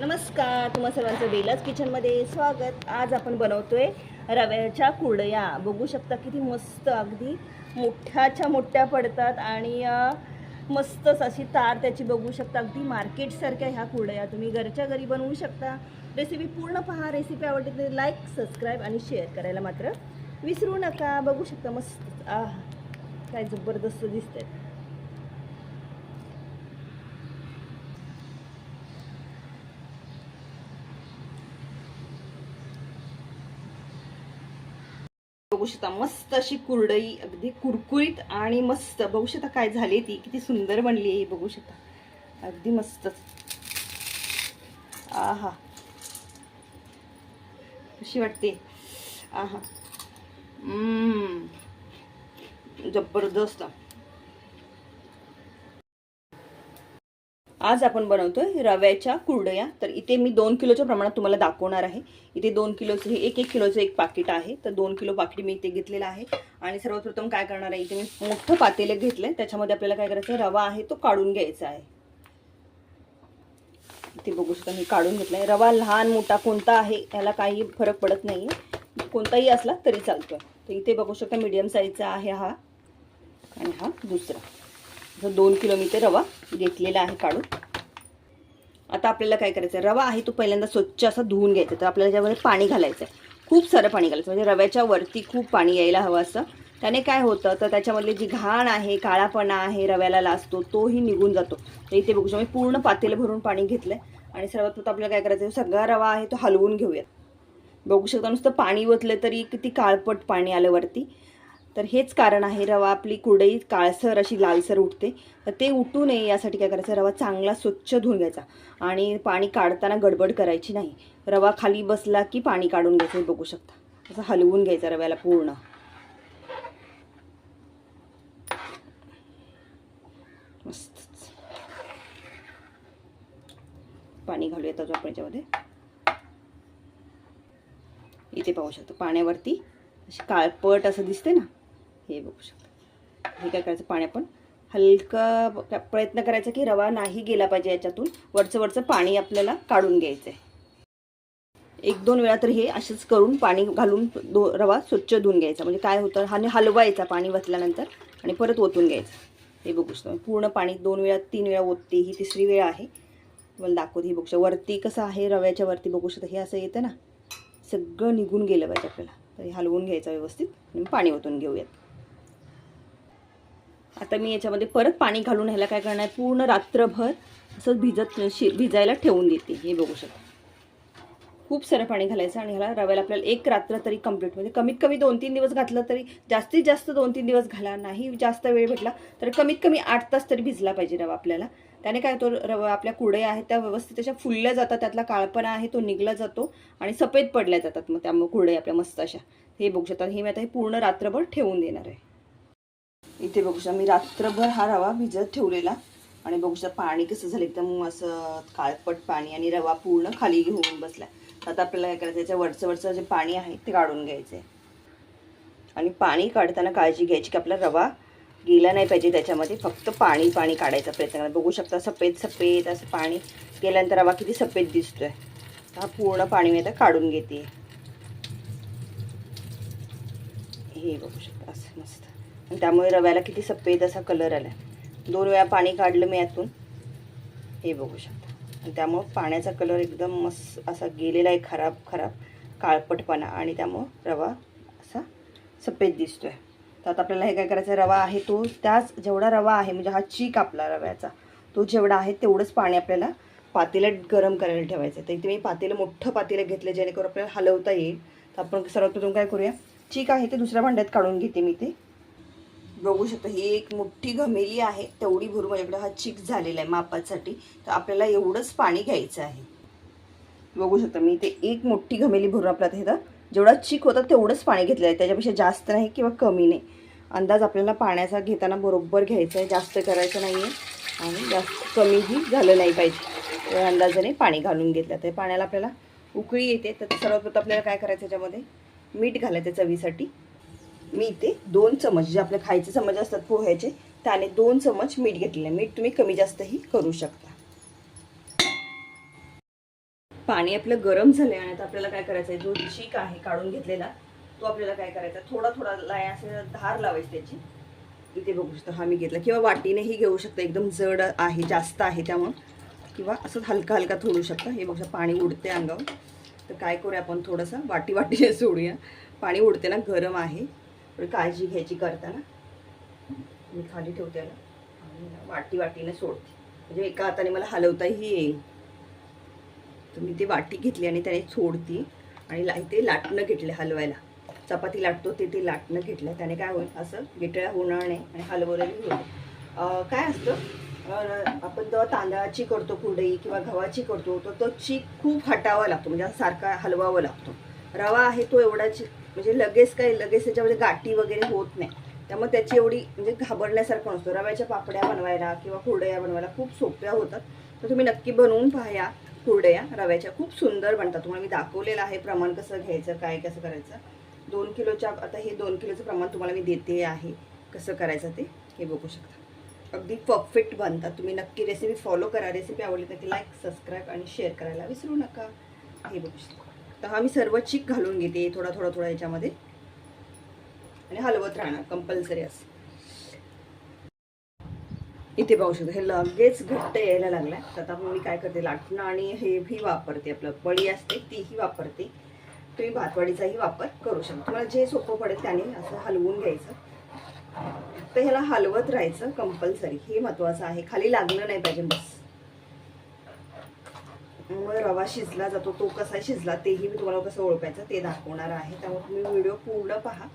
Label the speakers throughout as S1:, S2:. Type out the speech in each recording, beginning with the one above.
S1: नमस्कार तुम्हा सर्वांचं बेलाच किचनमध्ये स्वागत. आज आपण बनवतोय रव्याच्या कुरडया. बघू शकता किती मस्त अगदी मोठ्याच्या मोठ्या पडतात आणि मस्तच अशी तार त्याची बघू शकता. अगदी मार्केटसारख्या ह्या कुरडया. तुम्ही घरच्या घरी बनवू शकता. रेसिपी पूर्ण पहा. रेसिपी आवडली तर लाईक सबस्क्राईब आणि शेअर करायला मात्र विसरू नका. बघू शकता मस्त. आह काय जबरदस्त दिसतंय. बघू शकता मस्त अशी कुरडई अगदी कुरकुरीत आणि मस्त. बघू शकता काय झाली ती. किती सुंदर बनली आहे बघू शकता. अगदी मस्तच. आहा. कशी वाटते? आहा. जबरदस्त. आज आपण बनवतोय रव्याच्या कुरडया. तर इथे मी दोन किलोच्या प्रमाणात तुम्हाला दाखवणार आहे. इथे दोन किलोचं हे एक एक किलोचं एक पाकिट आहे. तर दोन किलो पाकिट मी इथे घेतलेलं आहे. आणि सर्वप्रथम काय करणार आहे इथे मी मोठं पातेलं आहे त्याच्यामध्ये आपल्याला काय करायचं आहे रवा आहे तो काढून घ्यायचा आहे. इथे बघू शकता मी काढून घेतलाय. रवा लहान मोठा कोणता आहे याला काही फरक पडत नाही कोणताही असला तरी चालतोय. तर इथे बघू शकता मीडियम साईजचा आहे हा. आणि हा दुसरा. जो दोन किलो मी ते रवा घेतलेला आहे काढून. आता आपल्याला काय करायचं रवा आहे तो पहिल्यांदा स्वच्छ असा धुवून घ्यायचा. तर आपल्याला त्यामध्ये पाणी घालायचं आहे खूप सारं पाणी घालायचं. म्हणजे रव्याच्या वरती खूप पाणी यायला हवं असं. त्याने काय होतं? तर त्याच्यामधली जी घाण आहे काळापणा आहे रव्याला लाजतो तोही निघून जातो. तर इथे बघू शकतो मी पूर्ण पातेल भरून पाणी घेतलं आहे आणि सर्वात प्रथम आपल्याला काय करायचं सगळा रवा आहे तो हलवून घेऊयात. बघू शकता नुसतं पाणी ओतलं तरी किती काळपट पाणी आलं वरती. तर हेच कारण आहे रवा आपली कुरडई काळसर अशी लालसर उठते. तर ते उठू नये यासाठी काय करायचं? रवा चांगला स्वच्छ धुवून घ्यायचा. आणि पाणी काढताना गडबड करायची नाही. रवा खाली बसला की पाणी काढून घ्यायचं हे बघू शकता. असं हलवून घ्यायचा रव्याला पूर्ण. मस्त. पाणी घालूया अजून आपण याच्यामध्ये. इथे पाहू शकतो. पाण्यावरती अशी काळपट असं दिसते ना? हे बघू शकता. हे काय करायचं? पाणी आपण हलकं प्रयत्न करायचा की रवा नाही गेला पाहिजे याच्यातून. वरचं वरचं पाणी आपल्याला काढून घ्यायचं आहे एक दोन वेळा तर हे असेच करून पाणी घालून दो रवा स्वच्छ धुवून घ्यायचा. म्हणजे काय होतं? हा हलवायचा पाणी वतल्यानंतर आणि परत ओतून घ्यायचं. हे बघू शकतो. पूर्ण पाणी दोन वेळा तीन वेळा ओतते. ही तिसरी वेळ आहे. तुम्हाला दाखवते. ही बघू शकतो. वरती कसं आहे? रव्याच्या वरती बघू शकता. हे असं येतं ना? सगळं निघून गेलं पाहिजे आपल्याला. तर हे हलवून घ्यायचं व्यवस्थित. आणि पाणी ओतून घेऊयात. आता मी याच्यामध्ये परत पाणी घालून ह्याला काय करणार पूर्ण रात्रभर असं भिजत शि भिजायला ठेवून देते. हे बघू शकता. खूप सारं पाणी घालायचं आणि ह्याला रव्याला आपल्याला एक रात्र तरी कंप्लीट म्हणजे कमीत कमी दोन तीन दिवस घातलं तरी जास्तीत जास्त दोन तीन दिवस घाला नाही जास्त वेळ भेटला तर कमीत कमी आठ तास तरी भिजला पाहिजे रवा आपल्याला. त्याने काय होतो रवा आपल्या कुड्या आहेत त्या व्यवस्थित अशा फुलल्या जातात त्यातला काळपणा आहे तो निघला जातो आणि सफेद पडल्या जातात. मग त्यामुळे कुडया आपल्या मस्त अशा. हे बघू शकतात हे मी आता हे पूर्ण रात्रभर ठेवून देणार आहे. इथे बघू शकता. मी रात्रभर हा रवा भिजत ठेवलेला. आणि बघू शकता पाणी कसं झालं. एकदम असं काळपट पाणी आणि रवा पूर्ण खाली घेऊन बसला आता आपल्याला काय करायचं याच्या वरचं वरचं जे पाणी आहे ते काढून घ्यायचं आहे आणि पाणी काढताना काळजी घ्यायची की आपला रवा गेला नाही पाहिजे त्याच्यामध्ये. फक्त पाणी पाणी काढायचा प्रयत्न करा. बघू शकता सफेद सफेद असं पाणी गेल्यानंतर रवा किती सफेद दिसतोय. हा पूर्ण पाणी मी आता काढून घेते. हे बघू शकता. आणि त्यामुळे रव्याला किती सफेद असा कलर आला दोन वेळा पाणी काढलं मी यातून. हे बघू शकता. आणि त्यामुळं पाण्याचा कलर एकदम मस्त असा गेलेला आहे खराब खराब काळपटपणा. आणि त्यामुळं रवा असा सफेद दिसतोय. तर आता आपल्याला हे काय करायचं रवा आहे तो त्याच जेवढा रवा आहे म्हणजे हा चीक आपला रव्याचा तो जेवढा आहे तेवढंच पाणी आपल्याला पातेल्यात गरम करायला ठेवायचं आहे तर इथे मी पातेलं मोठं पातेलं घेतलं जेणेकरून आपल्याला हलवता येईल. तर आपण सर्वप्रथम काय करूया चीक आहे ते दुसऱ्या भांड्यात काढून घेते मी ते. बघू शकता ही एक मोठी घमेली आहे. तेवढी भरून माझ्याकडे. हा चिक झालेला आहे मापासाठी. तर आपल्याला एवढंच पाणी घ्यायचं आहे. बघू शकता मी ते एक मोठी घमेली भरून आपल्याला इथं. जेवढा चिक होता तेवढंच पाणी घेतलेलं आहे. त्याच्यापेक्षा जास्त नाही किंवा कमी नाही. अंदाज आपल्याला पाण्याचा घेताना बरोबर घ्यायचा आहे. जास्त करायचं नाही आहे. आणि जास्त कमीही झालं नाही पाहिजे. त्या अंदाजाने पाणी घालून घेतलं. तर पाण्याला आपल्याला उकळी येते. तर सर्वप्रथम आपल्याला काय करायचं त्याच्यामध्ये मीठ घालायचं चवीसाठी. मी इथे दोन चमच जे आपले खायचे चमच असतात पोह्याचे त्याने दोन चमच मीठ घेतलेलं आहे. मीठ तुम्ही कमी जास्तही करू शकता. पाणी आपलं गरम झालंय आणि आता आपल्याला काय करायचं आहे? जो चीक आहे काढून घेतलेला तो आपल्याला काय करायचा थोडा थोडा लाय असं धार लावायची त्याची. इथे बघू शकता हा मी घेतला. किंवा वाटीनेही घेऊ शकता. एकदम जड आहे जास्त आहे त्यामुळं. किंवा असं हलका हलका थोडू शकता. हे बघू शकता पाणी उडते अंगावर. तर काय करूया आपण? थोडंसं वाटी वाटीने सोडूया. पाणी उडते ना गरम आहे. थोडी काळजी घ्यायची करताना. मी खाली ठेवते याला आणि वाटी वाटीने सोडते. म्हणजे एका हाताने मला हलवताही येईल. तर मी ती वाटी घेतली आणि त्याने सोडती. आणि ला ते लाटणं घेतलं हलवायला. चपाती लाटतो ते ते लाटणं घेतलं. त्याने काय होईल? असं गिटळ्या होणार नाही आणि हलवलेली होईल. काय असतं? आपण जेव्हा तांदळाची करतो कुरडई किंवा गव्हाची करतो तर तो चीक खूप हटावा लागतो. म्हणजे सारखा हलवावा लागतो. रवा आहे तो एवढाच म्हणजे लगेच काही लगेच त्याच्यामध्ये गाठी वगैरे होत नाही. त्यामुळे त्याची एवढी म्हणजे घाबरण्यासारखं नसतो. रव्याच्या पापड्या बनवायला किंवा कुरडया बनवायला खूप सोप्या होतात. तर तुम्ही नक्की बनवून पाहा या कुरडया रव्याच्या. खूप सुंदर बनतात. तुम्हाला मी दाखवलेलं आहे प्रमाण कसं घ्यायचं काय कसं करायचं. दोन किलोच्या आता हे दोन किलोचं प्रमाण तुम्हाला मी देते आहे. कसं करायचं ते हे बघू शकता. अगदी परफेक्ट बनतात. तुम्ही नक्की रेसिपी फॉलो करा. रेसिपी आवडली तर ती लाईक सबस्क्राईब आणि शेअर करायला विसरू नका. हे बघू शकता. तर हा मी सर्व चीक घालून घेते थोडा थोडा थोडा याच्यामध्ये. आणि हलवत राहणार कंपल्सरी असं. इथे पाहू शकतो हे लगेच घट्ट यायला लागलाय. तर आता मी काय करते लाटणं आणि हे भी वापरते आपलं. बळी असते तीही वापरते. तुम्ही भातवाडीचाही वापर करू शकता. तुम्हाला जे सोपं पडेल त्याने असं हलवून घ्यायचं. तर ह्याला हलवत राहायचं कंपल्सरी हे महत्वाचं आहे. खाली लागलं नाही पाहिजे बस. मग रवा शिजला जातो. तो कसा शिजला तेही मी तुम्हाला कसं ओळखायचं ते दाखवणार आहे. त्यामुळे तुम्ही व्हिडिओ पूर्ण पहा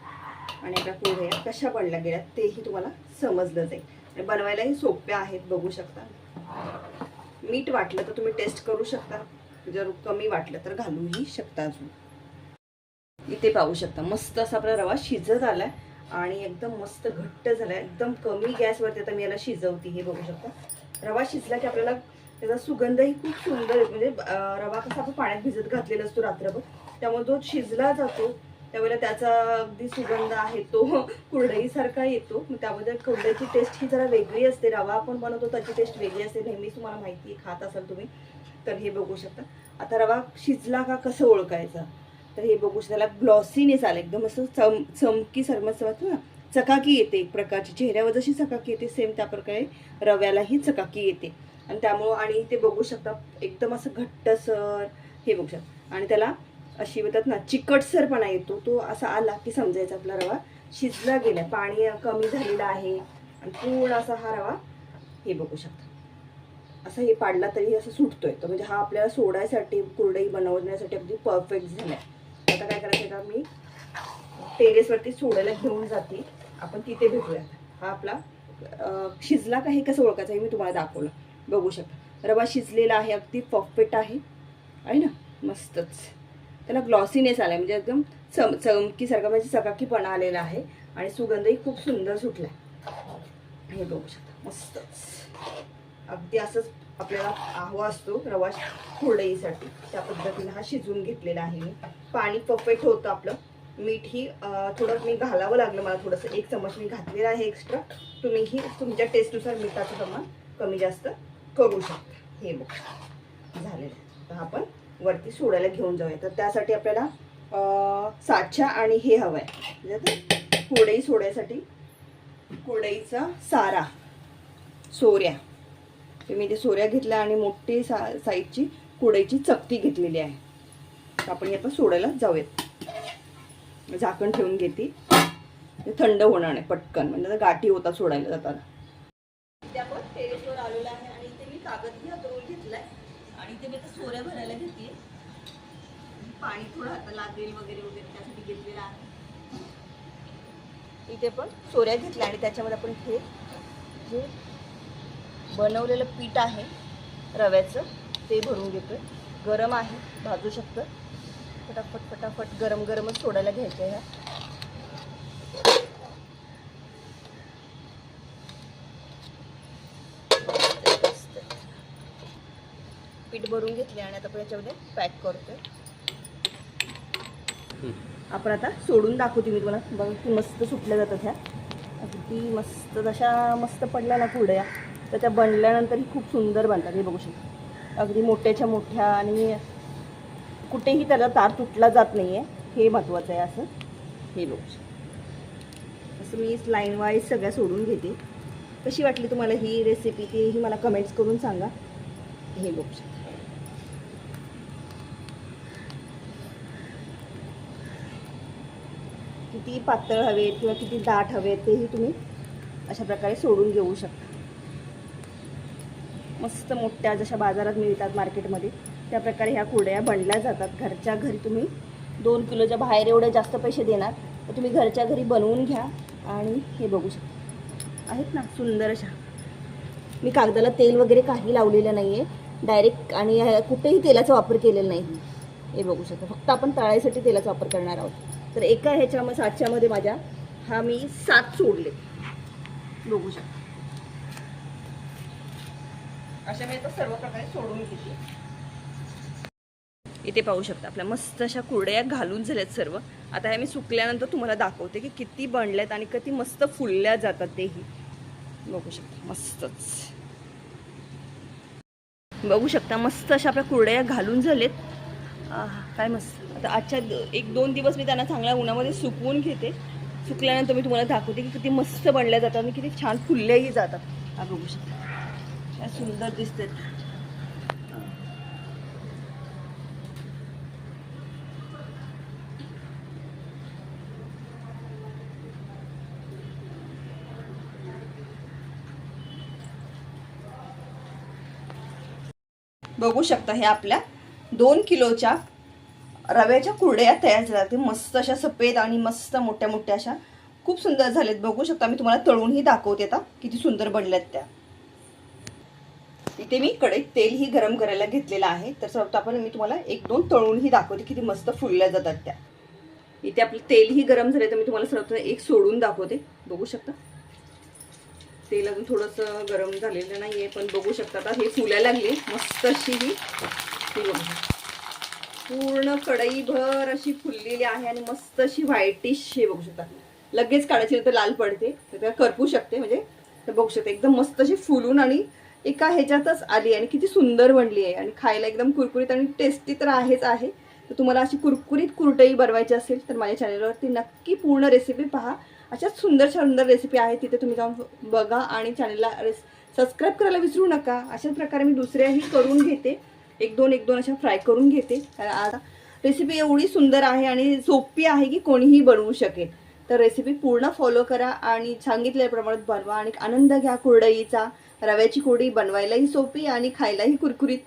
S1: आणि आपल्या पुढे कशा बनल्या गेल्या तेही तुम्हाला समजलं जाईल. आणि बनवायलाही सोप्या आहेत बघू शकता. मीठ वाटलं तर तुम्ही टेस्ट करू शकता. जर कमी वाटलं तर घालूही शकता अजून. इथे पाहू शकता मस्त असा आपला रवा शिजत आलाय आणि एकदम मस्त घट्ट झाला एकदम कमी गॅसवरती आता मी याला शिजवते हे बघू शकता. रवा शिजला की आपल्याला त्याचा सुगंधही खूप सुंदर म्हणजे रवा कसा आपण पाण्यात भिजत घातलेला असतो रात्रभर त्यामुळे तो शिजला जातो. त्यावेळेला त्याचा अगदी सुगंध आहे तो कुरडईसारखा येतो. मग त्यामध्ये कुरडईची टेस्ट ही जरा वेगळी असते. रवा आपण बनवतो त्याची टेस्ट वेगळी असते. नेहमीच तुम्हाला माहिती आहे खात असाल तुम्ही तर हे बघू शकता. आता रवा शिजला का कसं ओळखायचा? तर हे बघू शकता. त्याला ग्लॉसीनेस आलं एकदम असं चम चमकी सरमस ना चकाकी येते एक प्रकारची. चेहऱ्यावर जशी चकाकी येते सेम त्या प्रकारे रव्यालाही चकाकी येते. आणि त्यामुळं आणि ते बघू शकता एकदम असं घट्टसर हे बघू शकता आणि त्याला अशी म्हणतात ना चिकटसरपणा येतो तो. असा आला की समजायचा आपला रवा. शिजला गेला पाणी कमी झालेलं आहे. आणि पूर्ण असा हा रवा हे बघू शकता. असं हे पाडला तरी असं सुटतोय. तर म्हणजे हा आपल्याला सोडायसाठी कुरडई बनवण्यासाठी अगदी परफेक्ट झालाय. आता काय करायचं का मी टेरेसवरती सोडायला घेऊन जाते. आपण तिथे भेटूया हा आपला शिजला का हे कसं ओळखायचं हे मी तुम्हाला दाखवलं. बघू शकता. रवा शिजलेला आहे अगदी परफेक्ट आहे. आहे ना? मस्तच. त्याला ग्लॉसीनेस आला म्हणजे एकदम चम चमकीसारखा म्हणजे चकाकीपणा आलेला आहे. आणि सुगंधही खूप सुंदर सुटला हे बघू शकता. मस्तच. अगदी असंच आपल्याला हवा असतो रवा कुरडईसाठी त्या पद्धतीनं हा शिजवून घेतलेला आहे मी. पाणी परफेक्ट होतं आपलं. मीठ ही थोडं मी घालावं लागलं मला थोडंसं. एक चमच मी घातलेलं आहे एक्स्ट्रा तुम्हीही तुमच्या टेस्टनुसार मिठाचं प्रमाण कमी जास्त करू शकता. हे बघ. झालेलं. आहे. तर आपण वरती सोडायला घेऊन जाऊया. तर त्यासाठी आपल्याला साचा आणि हे हवं आहे म्हणजे सोडायसाठी कोडईचा सारा. सोऱ्या. तर मी ते सोऱ्या घेतल्या आणि मोठी सा साईजची कुडईची चकती घेतलेली आहे. तर आपण हे आता सोडायला जाऊयात. झाकण ठेवून घेते. थंड होणार नाही पटकन. म्हणजे गाठी होता सोडायला जाताना इथे आपण टेरेसवर आलेलो आहे आणि इथे मी कागदही हातरून घेतलाय आणि इथे मी आता सोऱ्या भरायला घेते. पाणी थोडं आता लागेल वगैरे वगैरे त्यासाठी घेतलेलं आहे. इथे पण सोऱ्या घेतल्या आणि त्याच्यामध्ये आपण हे जे बनवलेलं पीठ आहे रव्याचं ते भरून घेतोय. गरम आहे भाजू शकतं. फटाफट फटाफट गरम गरमच सोडायला घ्यायचं ह्या. पीठ भरून घेतले आणि आता आपण याच्यामध्ये पॅक करतोय. आपण आता सोडून दाखवते मी तुम्हाला. बघा की मस्त सुटल्या जातात ह्या. अगदी मस्त जशा मस्त पडल्या ना पुढ्या तर त्या बनल्यानंतरही खूप सुंदर बनतात. हे बघू शकता. अगदी मोठ्याच्या मोठ्या आणि कुठेही त्याला तार तुटला जात नाही आहे हे महत्त्वाचं आहे असं. हे बघू शकता. असं मी लाईन वाईज सगळ्या सोडून घेते. कशी वाटली तुम्हाला ही रेसिपी तीही मला कमेंट्स करून सांगा. हे बघू शकता. किती पातळ हवेत किंवा किती दाट हवेत तेही तुम्ही अशा प्रकारे सोडून घेऊ शकता. मस्त मोठ्या जशा बाजारात मिळतात मार्केटमध्ये त्या प्रकारे ह्या कुरड्या बनल्या जातात. घरच्या घरी तुम्ही दोन किलोच्या बाहेर एवढे जास्त पैसे देणार तर तुम्ही घरच्या घरी बनवून घ्या आणि हे बघू शकता. आहेत ना सुंदर अशा. मी कागदाला तेल वगैरे काही लावलेलं नाही आहे डायरेक्ट आणि कुठेही तेलाचा वापर केलेला नाही. हे बघू शकता. फक्त आपण तळायसाठी तेलाचा वापर करणार आहोत. तर एका ह्याच्या सातच्यामध्ये माझ्या हा मी सात सोडले. बघू शकता. अशा मी आता सर्व प्रकारे सोडून घेते. इथे पाहू शकता आपल्या मस्त अशा कुरड्या घालून झाल्यात सर्व. आता हे मी सुकल्यानंतर तुम्हाला दाखवते की किती बनल्यात आणि किती मस्त फुलल्या जातात तेही. बघू शकता मस्तच. बघू शकता मस्त अशा आपल्या कुरड्या घालून झालेत. काय मस्त. तर आजच्या एक दोन दिवस मी त्यांना चांगल्या उन्हामध्ये सुकवून घेते. सुकल्यानंतर मी तुम्हाला दाखवते की किती मस्त बनल्या जातात आणि किती छान फुलल्याही जातात. हा बघू शकता. काय सुंदर दिसते बघू शकता हे आपल्या दोन किलोच्या रव्याच्या कुरड्या तयार झाल्या. ते मस्त अशा सफेद आणि मस्त मोठ्या मोठ्या अशा खूप सुंदर झालेत. बघू शकता मी तुम्हाला तळूनही दाखवते आता किती सुंदर बनल्यात त्या. इथे मी कढईत तेलही गरम करायला घेतलेलं आहे. तर सर्व आपण मी तुम्हाला एक दोन तळूनही दाखवते किती मस्त फुलल्या जातात त्या. इथे आपलं तेलही गरम झाले तर मी तुम्हाला सर्व एक सोडून दाखवते. बघू शकता. तेल अजून थोडंसं गरम झालेलं नाही आहे पण बघू शकता आता हे फुलायला लागले. मस्त अशी ही फुलं. पूर्ण कढईभर अशी फुललेली आहे आणि मस्त अशी व्हाईटिश हे बघू शकता. लगेच काढायची तर लाल पडते. तर करपू शकते म्हणजे. तर बघू शकते एकदम मस्त अशी फुलून आणि एका ह्याच्यातच आली आणि किती सुंदर बनली आहे. आणि खायला एकदम कुरकुरीत आणि टेस्टी तर आहेच आहे. तर तुम्हाला अशी कुरकुरीत कुरटई बनवायची असेल तर माझ्या चॅनलवरती नक्की पूर्ण रेसिपी पहा. अशाच सुंदर सुंदर रेसिपी आहे तिथे तुम्ही जाऊन बघा आणि चॅनलला सबस्क्राईब करायला विसरू नका. अशाच प्रकारे मी दुसऱ्याही करून घेते. एक दोन एक दोन अशा फ्राय करून घेते. कारण आता रेसिपी एवढी सुंदर आहे आणि सोपी आहे की कोणीही बनवू शकेल. तर रेसिपी पूर्ण फॉलो करा आणि सांगितल्याप्रमाणे बनवा. आणि आनंद घ्या कुरडईचा. रव्याची कुरडी बनवायलाही सोपी आणि खायलाही कुरकुरीत.